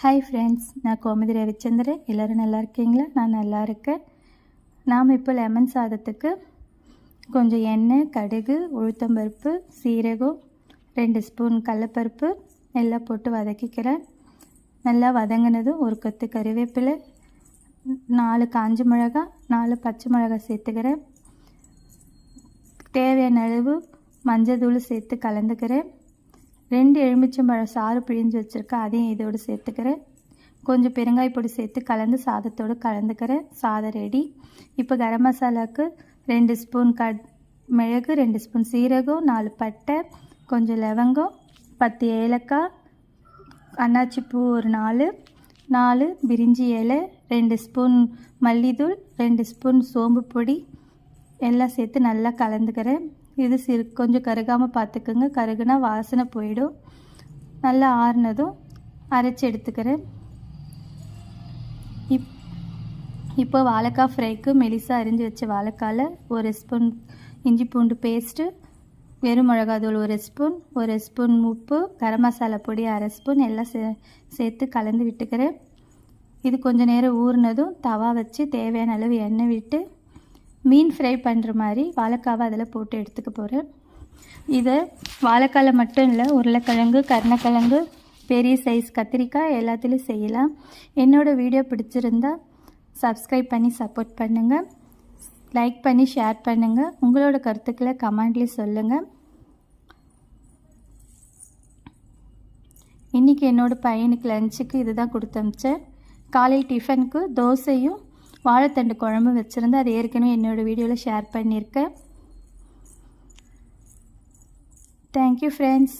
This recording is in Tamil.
ஹாய் ஃப்ரெண்ட்ஸ் நான் கோமதி ரவிச்சந்திரன். எல்லோரும் நல்லா இருக்கீங்களா? நான் நல்லா இருக்கேன். நாம் இப்போ லெமன் சாதத்துக்கு கொஞ்சம் எண்ணெய் கடுகு உளுத்தம்பருப்பு சீரகம் ரெண்டு ஸ்பூன் கடலப்பருப்பு எல்லாம் போட்டு வதக்கிக்கிறேன். நல்லா வதங்கினதும் ஒரு கொத்து கறிவேப்பிலை நாலு காஞ்ச மிளகா நாலு பச்சை மிளகா சேர்த்துக்கிறேன். தேவையான அளவு மஞ்சள் தூள் சேர்த்து கலந்துக்கிறேன். ரெண்டு எலுமிச்சம்பழம் சாறு பிழிஞ்சு வச்சுருக்கேன் அதையும் இதோடு சேர்த்துக்கிறேன். கொஞ்சம் பெருங்காய் பொடி சேர்த்து கலந்து சாதத்தோடு கலந்துக்கிறேன். சாதம் ரெடி இப்போ கரம் மசாலாவுக்கு ரெண்டு ஸ்பூன் க மிளகு ரெண்டு ஸ்பூன் சீரகம் நாலு பட்டை கொஞ்சம் லவங்கம் பத்து ஏலக்காய் அன்னாச்சி பூ ஒரு நாலு நாலு பிரிஞ்சி இலை ரெண்டு ஸ்பூன் மல்லித்தூள் ரெண்டு ஸ்பூன் சோம்பு பொடி. எல்லாம் சேர்த்து நல்லா கலந்துக்கிறேன். இது சிறு கொஞ்சம் கருகாமல் பார்த்துக்குங்க. கருகுனா வாசனை போயிடும். நல்லா ஆறுனதும் அரைச்சி எடுத்துக்கிறேன். இப் இப்போ வாழைக்காய் ஃப்ரைக்கு மெலிசாக அரிஞ்சு வச்ச வாழைக்காயில் ஒரு ஸ்பூன் இஞ்சி பூண்டு பேஸ்ட்டு வெறும் மிளகாத்தூள் ஒரு ஸ்பூன் ஒரு ஸ்பூன் உப்பு கரம் மசாலா பொடி அரை ஸ்பூன் எல்லாம் சே சேர்த்து கலந்து விட்டுக்கிறேன். இது கொஞ்சம் நேரம் ஊறினதும் தவா வச்சு தேவையான அளவு எண்ணெய் விட்டு மீன் ஃப்ரை பண்ணுற மாதிரி வாழைக்காவை அதில் போட்டு எடுத்துக்க போகிறேன் இதை வாழைக்காயில் மட்டும் இல்லை உருளைக்கிழங்கு கருணக்கிழங்கு பெரிய சைஸ் கத்திரிக்காய் எல்லாத்துலேயும் செய்யலாம். என்னோடய வீடியோ பிடிச்சிருந்தா சப்ஸ்கிரைப் பண்ணி சப்போர்ட் பண்ணுங்கள் லைக் பண்ணி ஷேர் பண்ணுங்கள் உங்களோட கருத்துக்களை கமெண்ட்லேயும் சொல்லுங்கள் இன்றைக்கி என்னோடய பையனுக்கு லஞ்சுக்கு இது தான் கொடுத்து அமிச்சேன். காலை டிஃபனுக்கு தோசையும் வாழைத்தண்டு குழம்பு வச்சுருந்து அது ஏற்கனவே என்னோடய வீடியோவில் ஷேர் பண்ணியிருக்கேன். Thank you friends